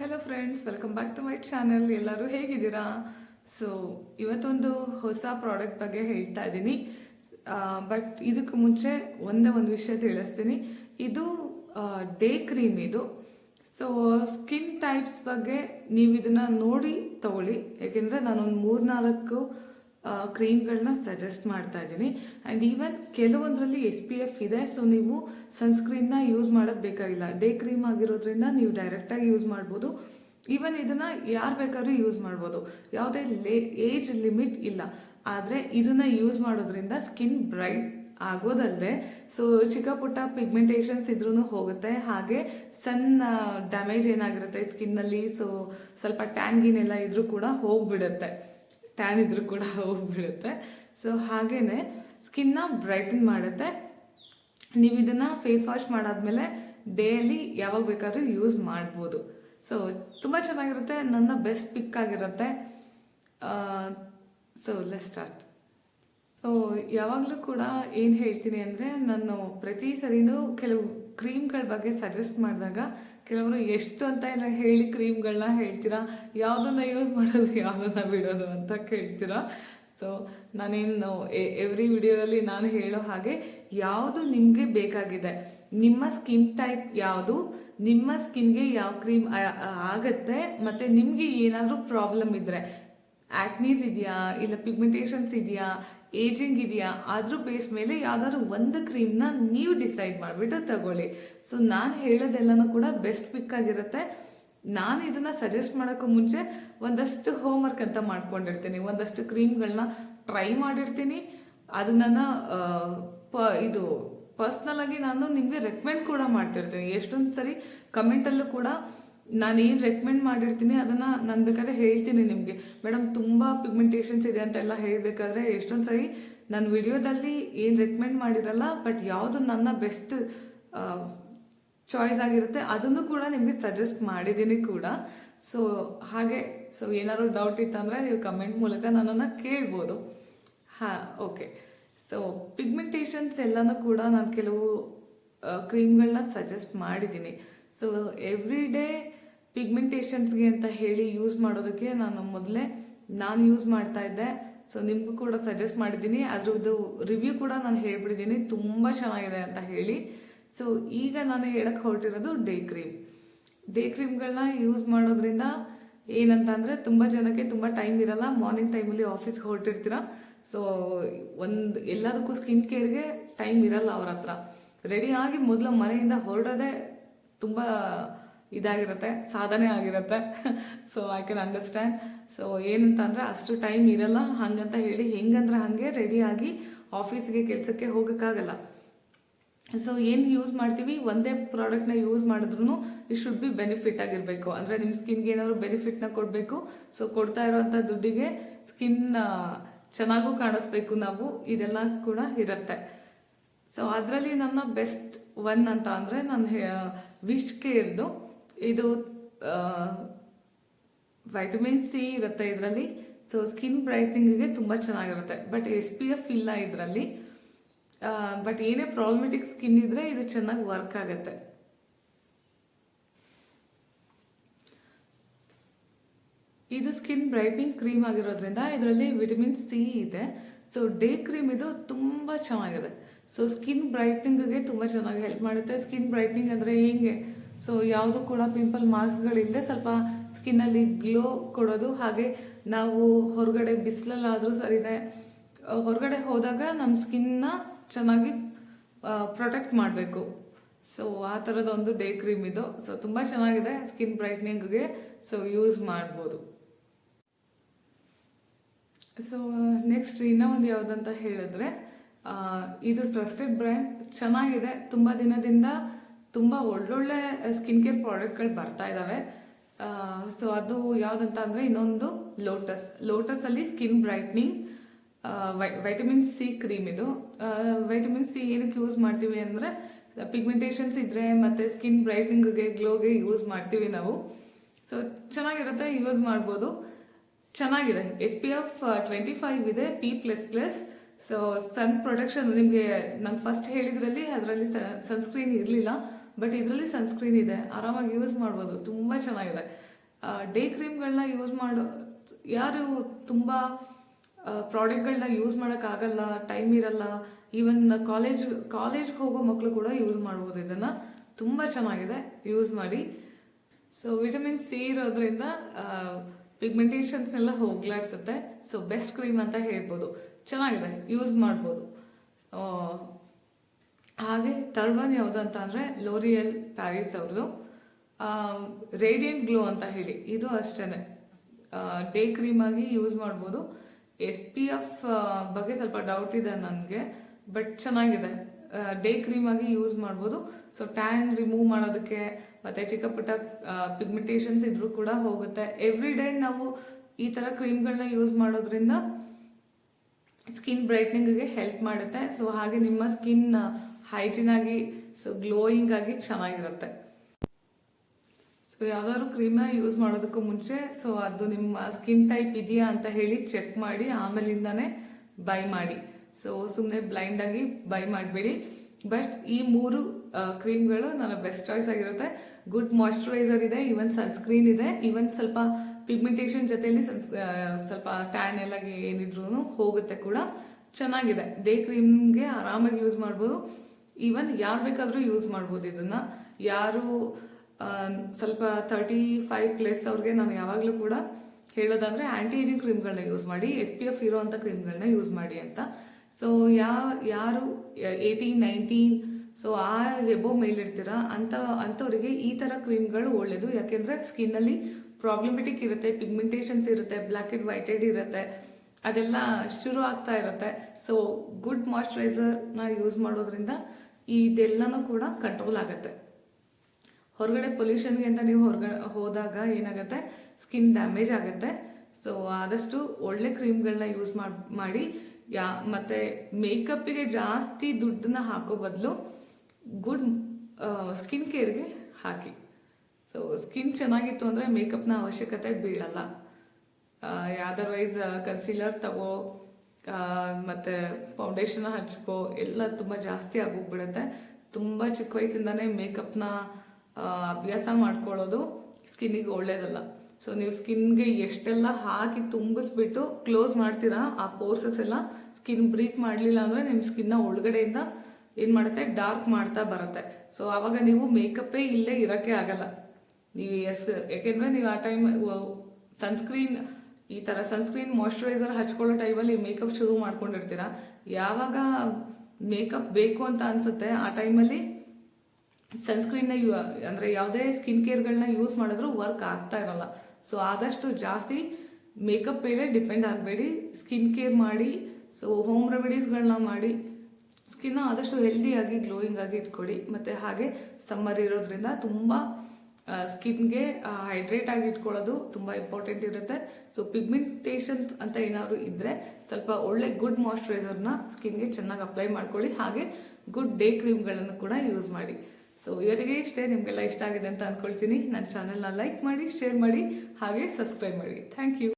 Hello friends welcome back to my channel ಎಲ್ಲರೂ ಹೇಗಿದ್ದೀರಾ? So ಇವತ್ತೊಂದು ಹೊಸ ಪ್ರಾಡಕ್ಟ್ ಬಗ್ಗೆ ಹೇಳ್ತಾ ಇದ್ದೀನಿ. ಬಟ್ ಇದಕ್ಕೆ ಮುಂಚೆ ಒಂದೇ ಒಂದು ವಿಷಯ ತಿಳಿಸ್ತೀನಿ. ಇದು ಡೇ ಕ್ರೀಮ್ ಇದು. ಸೊ ಸ್ಕಿನ್ ಟೈಪ್ಸ್ ಬಗ್ಗೆ ನೀವು ಇದನ್ನು ನೋಡಿ ತಗೊಳ್ಳಿ. ಯಾಕೆಂದರೆ ನಾನೊಂದು ಮೂರ್ನಾಲ್ಕು ಕ್ರೀಮ್ಗಳನ್ನ ಸಜೆಸ್ಟ್ ಮಾಡ್ತಾ ಇದ್ದೀನಿ. ಆ್ಯಂಡ್ ಈವನ್ ಕೆಲವೊಂದರಲ್ಲಿ ಎಸ್ ಪಿ ಎಫ್ ಇದೆ. ಸೊ ನೀವು ಸನ್ಸ್ಕ್ರೀನ್ನ ಯೂಸ್ ಮಾಡೋದು ಬೇಕಾಗಿಲ್ಲ. ಡೇ ಕ್ರೀಮ್ ಆಗಿರೋದ್ರಿಂದ ನೀವು ಡೈರೆಕ್ಟಾಗಿ ಯೂಸ್ ಮಾಡ್ಬೋದು. ಈವನ್ ಇದನ್ನು ಯಾರು ಬೇಕಾದ್ರೂ ಯೂಸ್ ಮಾಡ್ಬೋದು. ಯಾವುದೇ ಲೇ ಏಜ್ ಲಿಮಿಟ್ ಇಲ್ಲ. ಆದರೆ ಇದನ್ನು ಯೂಸ್ ಮಾಡೋದ್ರಿಂದ ಸ್ಕಿನ್ ಬ್ರೈಟ್ ಆಗೋದಲ್ಲದೆ ಸೊ ಚಿಕ್ಕ ಪುಟ್ಟ ಪಿಗ್ಮೆಂಟೇಷನ್ಸ್ ಇದ್ರೂ ಹೋಗುತ್ತೆ. ಹಾಗೆ ಸಣ್ಣ ಡ್ಯಾಮೇಜ್ ಏನಾಗಿರುತ್ತೆ ಸ್ಕಿನ್ನಲ್ಲಿ ಸೊ ಸ್ವಲ್ಪ ಟ್ಯಾಂಗಿನೆಲ್ಲ ಇದ್ರೂ ಕೂಡ ಹೋಗ್ಬಿಡುತ್ತೆ. ಟ್ಯಾನ್ ಇದ್ರೂ ಕೂಡ ಹೋಗ್ಬಿಡುತ್ತೆ. ಸೊ ಹಾಗೇ ಸ್ಕಿನ್ನ ಬ್ರೈಟನ್ ಮಾಡುತ್ತೆ. ನೀವು ಇದನ್ನು ಫೇಸ್ ವಾಶ್ ಮಾಡಾದಮೇಲೆ ಡೇಲಿ ಯಾವಾಗ ಬೇಕಾದ್ರೂ ಯೂಸ್ ಮಾಡ್ಬೋದು. ಸೊ ತುಂಬ ಚೆನ್ನಾಗಿರುತ್ತೆ. ನನ್ನ ಬೆಸ್ಟ್ ಪಿಕ್ ಆಗಿರುತ್ತೆ. ಸೊ ಲೆಸ್ ಸ್ಟಾರ್ಟ್ ಸೊ ಯಾವಾಗಲೂ ಕೂಡ ಏನು ಹೇಳ್ತೀನಿ ಅಂದರೆ ನಾನು ಪ್ರತಿ ಸರಿನೂ ಕೆಲವು ಕ್ರೀಮ್ಗಳ ಬಗ್ಗೆ ಸಜೆಸ್ಟ್ ಮಾಡಿದಾಗ ಕೆಲವರು ಎಷ್ಟು ಅಂತ ಎಲ್ಲ ಹೇಳಿ ಕ್ರೀಮ್ಗಳನ್ನ ಹೇಳ್ತೀರಾ, ಯಾವುದನ್ನು ಯೂಸ್ ಮಾಡೋದು, ಯಾವುದನ್ನು ಬಿಡೋದು ಅಂತ ಕೇಳ್ತೀರಾ. ಸೊ ನಾನೇನು ಎವ್ರಿ ವಿಡಿಯೋದಲ್ಲಿ ನಾನು ಹೇಳೋ ಹಾಗೆ ಯಾವುದು ನಿಮಗೆ ಬೇಕಾಗಿದೆ, ನಿಮ್ಮ ಸ್ಕಿನ್ ಟೈಪ್ ಯಾವುದು, ನಿಮ್ಮ ಸ್ಕಿನ್ಗೆ ಯಾವ ಕ್ರೀಮ್ ಆಗತ್ತೆ, ಮತ್ತು ನಿಮಗೆ ಏನಾದರೂ ಪ್ರಾಬ್ಲಮ್ ಇದ್ದರೆ ಆಕ್ನೀಸ್ ಇದೆಯಾ ಇಲ್ಲ ಪಿಗ್ಮೆಂಟೇಷನ್ಸ್ ಇದೆಯಾ ಏಜಿಂಗ್ ಇದೆಯಾ ಅದ್ರ ಬೇಸ್ ಮೇಲೆ ಯಾವ್ದಾದ್ರು ಒಂದು ಕ್ರೀಮ್ನ ನೀವು ಡಿಸೈಡ್ ಮಾಡಿಬಿಟ್ಟು ತಗೊಳ್ಳಿ. ಸೊ ನಾನು ಹೇಳೋದೆಲ್ಲನೂ ಕೂಡ ಬೆಸ್ಟ್ ಪಿಕ್ ಆಗಿರುತ್ತೆ. ನಾನು ಇದನ್ನು ಸಜೆಸ್ಟ್ ಮಾಡೋಕ್ಕೂ ಮುಂಚೆ ಒಂದಷ್ಟು ಹೋಮ್ವರ್ಕ್ ಅಂತ ಮಾಡ್ಕೊಂಡಿರ್ತೀನಿ. ಒಂದಷ್ಟು ಕ್ರೀಮ್ಗಳನ್ನ ಟ್ರೈ ಮಾಡಿರ್ತೀನಿ. ಅದು ನನ್ನ ಪ, ಇದು ಪರ್ಸ್ನಲ್ ಆಗಿ ನಾನು ನಿಮಗೆ ರೆಕಮೆಂಡ್ ಕೂಡ ಮಾಡ್ತಿರ್ತೀನಿ. ಎಷ್ಟೊಂದು ಸರಿ ಕಮೆಂಟಲ್ಲೂ ಕೂಡ ನಾನು ಏನು ರೆಕಮೆಂಡ್ ಮಾಡಿರ್ತೀನಿ, ಅದನ್ನು ನಾನು ಬೇಕಾದ್ರೆ ಹೇಳ್ತೀನಿ ನಿಮಗೆ. ಮೇಡಮ್, ತುಂಬ ಪಿಗ್ಮೆಂಟೇಷನ್ಸ್ ಇದೆ ಅಂತೆಲ್ಲ ಹೇಳಬೇಕಾದ್ರೆ ಎಷ್ಟೊಂದು ಸರಿ ನಾನು ವಿಡಿಯೋದಲ್ಲಿ ಏನು ರೆಕಮೆಂಡ್ ಮಾಡಿರಲ್ಲ ಬಟ್ ಯಾವುದು ನನ್ನ ಬೆಸ್ಟ್ ಚಾಯ್ಸ್ ಆಗಿರುತ್ತೆ, ಅದನ್ನು ಕೂಡ ನಿಮಗೆ ಸಜೆಸ್ಟ್ ಮಾಡಿದ್ದೀನಿ ಕೂಡ. ಸೊ ಹಾಗೆ ಸೊ ಏನಾದ್ರು ಡೌಟ್ ಇತ್ತಂದರೆ ನೀವು ಕಮೆಂಟ್ ಮೂಲಕ ನನ್ನನ್ನು ಕೇಳ್ಬೋದು. ಹಾಂ ಓಕೆ ಸೊ ಪಿಗ್ಮೆಂಟೇಷನ್ಸ್ ಎಲ್ಲನೂ ಕೂಡ ನಾನು ಕೆಲವು ಕ್ರೀಮ್ಗಳನ್ನ ಸಜೆಸ್ಟ್ ಮಾಡಿದ್ದೀನಿ. ಸೊ ಎವ್ರಿ ಡೇ ಪಿಗ್ಮೆಂಟೇಷನ್ಸ್ಗೆ ಅಂತ ಹೇಳಿ ಯೂಸ್ ಮಾಡೋದಕ್ಕೆ ನಾನು ಮೊದಲೇ ನಾನು ಯೂಸ್ ಮಾಡ್ತಾ ಇದ್ದೆ. ಸೊ ನಿಮಗೂ ಕೂಡ ಸಜೆಸ್ಟ್ ಮಾಡಿದ್ದೀನಿ. ಅದ್ರದ್ದು ರಿವ್ಯೂ ಕೂಡ ನಾನು ಹೇಳ್ಬಿಟ್ಟಿದ್ದೀನಿ. ತುಂಬ ಚೆನ್ನಾಗಿದೆ ಅಂತ ಹೇಳಿ. ಸೊ ಈಗ ನಾನು ಹೇಳಕ್ಕೆ ಹೊರಟಿರೋದು ಡೇ ಕ್ರೀಮ್ ಡೇ ಕ್ರೀಮ್ಗಳನ್ನ ಯೂಸ್ ಮಾಡೋದ್ರಿಂದ ಏನಂತ ಅಂದರೆ ತುಂಬ ಜನಕ್ಕೆ ತುಂಬ ಟೈಮ್ ಇರಲ್ಲ. ಮಾರ್ನಿಂಗ್ ಟೈಮಲ್ಲಿ ಆಫೀಸ್ಗೆ ಹೊರಟಿರ್ತೀರ. ಸೊ ಒಂದು ಎಲ್ಲದಕ್ಕೂ ಸ್ಕಿನ್ ಕೇರ್ಗೆ ಟೈಮ್ ಇರಲ್ಲ ಅವ್ರ ಹತ್ರ. ರೆಡಿಯಾಗಿ ಮೊದಲು ಮನೆಯಿಂದ ಹೊರಡೋದೇ ತುಂಬ ಇದಾಗಿರುತ್ತೆ, ಸಾಧನೆ ಆಗಿರುತ್ತೆ. So I can understand so ಏನಂತ ಅಂದರೆ ಅಷ್ಟು ಟೈಮ್ ಇರಲ್ಲ. ಹಂಗಂತ ಹೇಳಿ ಹೆಂಗಂದ್ರೆ ಹಾಗೆ ರೆಡಿಯಾಗಿ ಆಫೀಸ್ಗೆ ಕೆಲಸಕ್ಕೆ ಹೋಗೋಕ್ಕಾಗಲ್ಲ. ಸೊ ಏನು ಯೂಸ್ ಮಾಡ್ತೀವಿ? ಒಂದೇ ಪ್ರಾಡಕ್ಟ್ನ ಯೂಸ್ ಮಾಡಿದ್ರು ಇಟ್ ಶುಡ್ ಬಿ ಬೆನಿಫಿಟ್ ಆಗಿರಬೇಕು. ಅಂದರೆ ನಿಮ್ಮ ಸ್ಕಿನ್ಗೆ ಏನಾದ್ರು ಬೆನಿಫಿಟ್ನ ಕೊಡಬೇಕು. ಸೊ ಕೊಡ್ತಾ ಇರೋವಂಥ ದುಡ್ಡಿಗೆ ಸ್ಕಿನ್ ಚೆನ್ನಾಗೂ ಕಾಣಿಸ್ಬೇಕು ನಾವು. ಇದೆಲ್ಲ ಕೂಡ ಇರುತ್ತೆ. ಸೊ ಅದರಲ್ಲಿ ನನ್ನ ಬೆಸ್ಟ್ ಒನ್ ಅಂತ ಅಂದರೆ, ನಾನು ವಿಶ್ ಕೇರ್ದು ಇದು ವೈಟಮಿನ್ ಸಿ ಇರುತ್ತೆ ಇದರಲ್ಲಿ. ಸೊ ಸ್ಕಿನ್ ಬ್ರೈಟ್ನಿಂಗಿಗೆ ತುಂಬ ಚೆನ್ನಾಗಿರುತ್ತೆ. ಬಟ್ ಎಸ್ ಪಿ ಎಫ್ ಇಲ್ಲ ಇದರಲ್ಲಿ. ಬಟ್ ಏನೇ ಪ್ರಾಬ್ಲಮೆಟಿಕ್ ಸ್ಕಿನ್ ಇದ್ರೆ ಇದು ಚೆನ್ನಾಗಿ ವರ್ಕ್ ಆಗುತ್ತೆ. ಇದು ಸ್ಕಿನ್ ಬ್ರೈಟ್ನಿಂಗ್ ಕ್ರೀಮ್ ಆಗಿರೋದ್ರಿಂದ ಇದರಲ್ಲಿ ವಿಟಮಿನ್ ಸಿ ಇದೆ. ಸೊ ಡೇ ಕ್ರೀಮ್ ಇದು ತುಂಬ ಚೆನ್ನಾಗಿದೆ. ಸೊ ಸ್ಕಿನ್ ಬ್ರೈಟ್ನಿಂಗ್ಗೆ ತುಂಬ ಚೆನ್ನಾಗಿ ಹೆಲ್ಪ್ ಮಾಡುತ್ತೆ. ಸ್ಕಿನ್ ಬ್ರೈಟ್ನಿಂಗ್ ಅಂದರೆ ಹೇಗೆ? ಸೊ ಯಾವುದು ಕೂಡ ಪಿಂಪಲ್ ಮಾರ್ಕ್ಸ್ಗಳಿಲ್ಲದೆ ಸ್ವಲ್ಪ ಸ್ಕಿನ್ನಲ್ಲಿ ಗ್ಲೋ ಕೊಡೋದು. ಹಾಗೆ ನಾವು ಹೊರಗಡೆ ಬಿಸಿಲಲ್ಲಾದರೂ ಸರಿನೇ ಹೊರಗಡೆ ಹೋದಾಗ ನಮ್ಮ ಸ್ಕಿನ್ನ ಚೆನ್ನಾಗಿ ಪ್ರೊಟೆಕ್ಟ್ ಮಾಡಬೇಕು. ಸೊ ಆ ಥರದೊಂದು ಡೇ ಕ್ರೀಮ್ ಇದು. ಸೊ ತುಂಬ ಚೆನ್ನಾಗಿದೆ ಸ್ಕಿನ್ ಬ್ರೈಟ್ನಿಂಗ್ಗೆ ಸೊ ಯೂಸ್ ಮಾಡ್ಬೋದು. ಸೊ ನೆಕ್ಸ್ಟ್ ಇನ್ನೂ ಒಂದು ಯಾವುದಂತ ಹೇಳಿದ್ರೆ ಇದು ಟ್ರಸ್ಟೆಡ್ ಬ್ರ್ಯಾಂಡ್ ಚೆನ್ನಾಗಿದೆ. ತುಂಬ ದಿನದಿಂದ ತುಂಬ ಒಳ್ಳೊಳ್ಳೆ ಸ್ಕಿನ್ ಕೇರ್ ಪ್ರಾಡಕ್ಟ್ಗಳು ಬರ್ತಾ ಇದ್ದಾವೆ ಸೊ ಅದು ಯಾವುದಂತ ಅಂದರೆ ಇನ್ನೊಂದು ಲೋಟಸ್ ಲೋಟಸಲ್ಲಿ ಸ್ಕಿನ್ ಬ್ರೈಟ್ನಿಂಗ್ ವೈ ವೈಟಮಿನ್ ಸಿ ಕ್ರೀಮ್ ಇದು. ವೈಟಮಿನ್ ಸಿ ಏನಕ್ಕೆ ಯೂಸ್ ಮಾಡ್ತೀವಿ ಅಂದರೆ ಪಿಗ್ಮೆಂಟೇಷನ್ಸ್ ಇದ್ದರೆ ಮತ್ತು ಸ್ಕಿನ್ ಬ್ರೈಟ್ನಿಂಗ್ಗೆ ಗ್ಲೋಗೆ ಯೂಸ್ ಮಾಡ್ತೀವಿ ನಾವು. ಸೊ ಚೆನ್ನಾಗಿರುತ್ತೆ ಯೂಸ್ ಮಾಡ್ಬೋದು. ಚೆನ್ನಾಗಿದೆ. S P F twenty five ಇದೆ P plus plus so sun production ನಿಮಗೆ ನಾನು ಫಸ್ಟ್ ಹೇಳಿದ್ರಲ್ಲಿ ಅದರಲ್ಲಿ ಸನ್ಸ್ಕ್ರೀನ್ ಇರಲಿಲ್ಲ ಬಟ್ ಇದರಲ್ಲಿ ಸನ್ಸ್ಕ್ರೀನ್ ಇದೆ. ಆರಾಮಾಗಿ ಯೂಸ್ ಮಾಡ್ಬೋದು. ತುಂಬ ಚೆನ್ನಾಗಿದೆ. ಡೇ ಕ್ರೀಮ್ಗಳನ್ನ ಯೂಸ್ ಮಾಡೋ, ಯಾರು ತುಂಬ ಪ್ರಾಡಕ್ಟ್ಗಳನ್ನ ಯೂಸ್ ಮಾಡೋಕ್ಕಾಗಲ್ಲ ಟೈಮ್ ಇರಲ್ಲ ಈವನ್ ಕಾಲೇಜ್ ಕಾಲೇಜ್ಗೆ ಹೋಗೋ ಮಕ್ಕಳು ಕೂಡ ಯೂಸ್ ಮಾಡ್ಬೋದು ಇದನ್ನು. ತುಂಬ ಚೆನ್ನಾಗಿದೆ. ಯೂಸ್ ಮಾಡಿ. ಸೊ ವಿಟಮಿನ್ ಸಿ ಇರೋದ್ರಿಂದ ಪಿಗ್ಮೆಂಟೇಷನ್ಸ್ನೆಲ್ಲ ಹೋಗ್ಲಾಡ್ಸುತ್ತೆ. ಸೊ ಬೆಸ್ಟ್ ಕ್ರೀಮ್ ಅಂತ ಹೇಳ್ಬೋದು. ಚೆನ್ನಾಗಿದೆ. ಯೂಸ್ ಮಾಡ್ಬೋದು. ಹಾಗೆ ಥರ್ಡ್ ಒನ್ ಯಾವುದು ಅಂತ ಅಂದರೆ ಲೋರಿಯಲ್ ಪ್ಯಾರಿಸ್ ಅವ್ರದ್ದು. ರೇಡಿಯಂಟ್ ಗ್ಲೋ ಅಂತ ಹೇಳಿ. ಇದು ಅಷ್ಟೇ ಡೇ ಕ್ರೀಮ್ ಆಗಿ ಯೂಸ್ ಮಾಡ್ಬೋದು. ಎಸ್ ಪಿ ಎಫ್ ಬಗ್ಗೆ ಸ್ವಲ್ಪ ಡೌಟ್ ಇದೆ ನನಗೆ ಬಟ್ ಚೆನ್ನಾಗಿದೆ. ಡೇ ಕ್ರೀಮ್ ಆಗಿ ಯೂಸ್ ಮಾಡ್ಬೋದು. ಸೊ ಟ್ಯಾನ್ ರಿಮೂವ್ ಮಾಡೋದಕ್ಕೆ ಮತ್ತು ಚಿಕ್ಕ ಪುಟ್ಟ ಪಿಗ್ಮೆಂಟೇಷನ್ಸ್ ಇದ್ರೂ ಕೂಡ ಹೋಗುತ್ತೆ. ಎವ್ರಿ ಡೇ ನಾವು ಈ ಥರ ಕ್ರೀಮ್ಗಳನ್ನ ಯೂಸ್ ಮಾಡೋದ್ರಿಂದ ಸ್ಕಿನ್ ಬ್ರೈಟ್ನಿಂಗ್ಗೆ ಹೆಲ್ಪ್ ಮಾಡುತ್ತೆ. ಸೊ ಹಾಗೆ ನಿಮ್ಮ ಸ್ಕಿನ್ ಹೈಜಿನ್ ಆಗಿ ಸೊ ಗ್ಲೋಯಿಂಗ್ ಆಗಿ ಚೆನ್ನಾಗಿರುತ್ತೆ. ಸೊ ಯಾವ್ದಾದ್ರು ಕ್ರೀಮ್ನ ಯೂಸ್ ಮಾಡೋದಕ್ಕೂ ಮುಂಚೆ ಸೊ ಅದು ನಿಮ್ಮ ಸ್ಕಿನ್ ಟೈಪ್ ಇದೆಯಾ ಅಂತ ಹೇಳಿ ಚೆಕ್ ಮಾಡಿ, ಆಮೇಲಿಂದಾನೇ ಬೈ ಮಾಡಿ. ಸೊ ಸುಮ್ಮನೆ ಬ್ಲೈಂಡ್ ಆಗಿ ಬೈ ಮಾಡಬೇಡಿ. ಬಟ್ ಈ ಮೂರು ಕ್ರೀಮ್ಗಳು ನನ್ನ ಬೆಸ್ಟ್ ಚಾಯ್ಸ್ ಆಗಿರುತ್ತೆ. ಗುಡ್ ಮಾಯಿಶ್ಚರೈಸರ್ ಇದೆ ಈವನ್ ಸನ್ಸ್ಕ್ರೀನ್ ಇದೆ. ಈವನ್ ಸ್ವಲ್ಪ ಪಿಗ್ಮೆಂಟೇಷನ್ ಜೊತೆಯಲ್ಲಿ ಸ್ವಲ್ಪ ಟ್ಯಾನ್ ಎಲ್ಲ ಏನಿದ್ರು ಹೋಗುತ್ತೆ ಕೂಡ. ಚೆನ್ನಾಗಿದೆ. ಡೇ ಕ್ರೀಮ್ಗೆ ಆರಾಮಾಗಿ ಯೂಸ್ ಮಾಡ್ಬೋದು. ಈವನ್ ಯಾರು ಬೇಕಾದರೂ ಯೂಸ್ ಮಾಡ್ಬೋದು ಇದನ್ನು. ಯಾರು ಸ್ವಲ್ಪ ತರ್ಟಿ ಫೈವ್ ಪ್ಲಸ್ ಅವ್ರಿಗೆ ನಾನು ಯಾವಾಗಲೂ ಕೂಡ ಹೇಳೋದಂದ್ರೆ ಆ್ಯಂಟಿ ಏಜಿಂಗ್ ಕ್ರೀಮ್ಗಳನ್ನ ಯೂಸ್ ಮಾಡಿ ಎಸ್ ಪಿ ಎಫ್ ಇರೋ ಅಂಥ ಕ್ರೀಮ್ಗಳನ್ನ ಯೂಸ್ ಮಾಡಿ ಅಂತ. ಸೊ ಯಾ, ಯಾರು ಏಯ್ಟೀನ್ ನೈನ್ಟೀನ್ ಸೊ ಆ ಎಬೋ ಮೇಲಿರ್ತೀರ ಅಂತ, ಅಂಥವ್ರಿಗೆ ಈ ಥರ ಕ್ರೀಮ್ಗಳು ಒಳ್ಳೆಯದು ಯಾಕೆಂದರೆ ಸ್ಕಿನ್ನಲ್ಲಿ ಪ್ರಾಬ್ಲಮೆಟಿಕ್ ಇರುತ್ತೆ, ಪಿಗ್ಮೆಂಟೇಷನ್ಸ್ ಇರುತ್ತೆ, ಬ್ಲ್ಯಾಕ್ ಆ್ಯಂಡ್ ವೈಟೆಡ್ ಇರುತ್ತೆ, ಅದೆಲ್ಲ ಶುರು ಆಗ್ತಾ ಇರುತ್ತೆ. ಸೊ ಗುಡ್ ಮಾಯಶ್ಚರೈಸರ್ನ ಯೂಸ್ ಮಾಡೋದ್ರಿಂದ ಇದೆಲ್ಲನೂ ಕೂಡ ಕಂಟ್ರೋಲ್ ಆಗುತ್ತೆ. ಹೊರಗಡೆ ಪೊಲ್ಯೂಷನ್ಗೆ ಅಂತ ನೀವು ಹೊರಗಡೆ ಹೋದಾಗ ಏನಾಗುತ್ತೆ? ಸ್ಕಿನ್ ಡ್ಯಾಮೇಜ್ ಆಗುತ್ತೆ. ಸೊ ಆದಷ್ಟು ಒಳ್ಳೆ ಕ್ರೀಮ್ಗಳನ್ನ ಯೂಸ್ ಮಾಡಿ ಯಾ, ಮತ್ತು ಮೇಕಪ್ಪಿಗೆ ಜಾಸ್ತಿ ದುಡ್ಡನ್ನ ಹಾಕೋ ಬದಲು ಗುಡ್ ಸ್ಕಿನ್ ಕೇರ್ಗೆ ಹಾಕಿ. ಸೊ ಸ್ಕಿನ್ ಚೆನ್ನಾಗಿತ್ತು ಅಂದರೆ ಮೇಕಪ್ನ ಅವಶ್ಯಕತೆ ಬೀಳಲ್ಲ. ಅದರ್ವೈಸ್ ಕನ್ಸೀಲರ್ ತಗೋ ಮತ್ತು ಫೌಂಡೇಶನ್ ಹಚ್ಕೋ, ಎಲ್ಲ ತುಂಬ ಜಾಸ್ತಿ ಆಗೋಗ್ಬಿಡುತ್ತೆ. ತುಂಬ ಚಿಕ್ಕ ವಯಸ್ಸಿಂದನೇ ಮೇಕಪ್ನ ಅಭ್ಯಾಸ ಮಾಡ್ಕೊಳ್ಳೋದು ಸ್ಕಿನ್ನಿಗೆ ಒಳ್ಳೇದಲ್ಲ. ಸೊ ನೀವು ಸ್ಕಿನ್ಗೆ ಎಷ್ಟೆಲ್ಲ ಹಾಕಿ ತುಂಬಿಸ್ಬಿಟ್ಟು ಕ್ಲೋಸ್ ಮಾಡ್ತೀರಾ ಆ ಪೋರ್ಸಸ್ ಎಲ್ಲ, ಸ್ಕಿನ್ ಬ್ರೀತ್ ಮಾಡಲಿಲ್ಲ ಅಂದರೆ ನಿಮ್ಮ ಸ್ಕಿನ್ನ ಒಳಗಡೆಯಿಂದ ಏನು ಮಾಡುತ್ತೆ? ಡಾರ್ಕ್ ಮಾಡ್ತಾ ಬರುತ್ತೆ. ಸೊ ಆವಾಗ ನೀವು ಮೇಕಪ್ಪೇ ಇಲ್ಲೇ ಇರೋಕ್ಕೆ ಆಗಲ್ಲ. ನೀವು ಎಸ್, ಯಾಕೆಂದರೆ ನೀವು ಆ ಟೈಮ್ ಸನ್ಸ್ಕ್ರೀನ್, ಈ ಥರ ಸನ್ಸ್ಕ್ರೀನ್ ಮಾಯ್ಶ್ಚರೈಸರ್ ಹಚ್ಕೊಳ್ಳೋ ಟೈಮಲ್ಲಿ ಮೇಕಪ್ ಶುರು ಮಾಡ್ಕೊಂಡಿರ್ತೀರ? ಯಾವಾಗ ಮೇಕಪ್ ಬೇಕು ಅಂತ ಅನಿಸುತ್ತೆ, ಆ ಟೈಮಲ್ಲಿ ಸನ್ಸ್ಕ್ರೀನ್ನ ಯು, ಅಂದರೆ ಯಾವುದೇ ಸ್ಕಿನ್ ಕೇರ್ಗಳನ್ನ ಯೂಸ್ ಮಾಡಿದ್ರೂ ವರ್ಕ್ ಆಗ್ತಾ ಇರಲ್ಲ. ಸೊ ಆದಷ್ಟು ಜಾಸ್ತಿ ಮೇಕಪ್ ಮೇಲೆ ಡಿಪೆಂಡ್ ಆಗಬೇಡಿ. ಸ್ಕಿನ್ ಕೇರ್ ಮಾಡಿ ಸೊ ಹೋಮ್ ರೆಮಿಡೀಸ್ಗಳನ್ನ ಮಾಡಿ. ಸ್ಕಿನ್ನ ಆದಷ್ಟು ಹೆಲ್ದಿಯಾಗಿ ಗ್ಲೋಯಿಂಗ್ ಆಗಿ ಇಟ್ಕೊಳ್ಳಿ ಮತ್ತು ಹಾಗೆ ಸಮ್ಮರ್ ಇರೋದ್ರಿಂದ ತುಂಬ ಸ್ಕಿನ್ಗೆ ಹೈಡ್ರೇಟ್ ಆಗಿ ಇಟ್ಕೊಳ್ಳೋದು ತುಂಬ ಇಂಪಾರ್ಟೆಂಟ್ ಇರುತ್ತೆ. ಸೊ ಪಿಗ್ಮೆಂಟೇಷನ್ ಅಂತ ಏನಾದರೂ ಇದ್ದರೆ ಸ್ವಲ್ಪ ಒಳ್ಳೆ ಗುಡ್ ಮಾಯಶ್ಚರೈಸರ್ನ ಸ್ಕಿನ್ಗೆ ಚೆನ್ನಾಗಿ ಅಪ್ಲೈ ಮಾಡ್ಕೊಳ್ಳಿ. ಹಾಗೆ ಗುಡ್ ಡೇ ಕ್ರೀಮ್ಗಳನ್ನು ಕೂಡ ಯೂಸ್ ಮಾಡಿ. ಸೊ ಇವತ್ತಿಗೆ ಇಷ್ಟೇ ನಿಮಗೆಲ್ಲ ಇಷ್ಟ ಆಗಿದೆ ಅಂತ ಅಂದ್ಕೊಳ್ತೀನಿ ನನ್ನ ಚಾನಲ್ನ ಲೈಕ್ ಮಾಡಿ ಶೇರ್ ಮಾಡಿ, ಹಾಗೆ ಸಬ್ಸ್ಕ್ರೈಬ್ ಮಾಡಿ. Thank you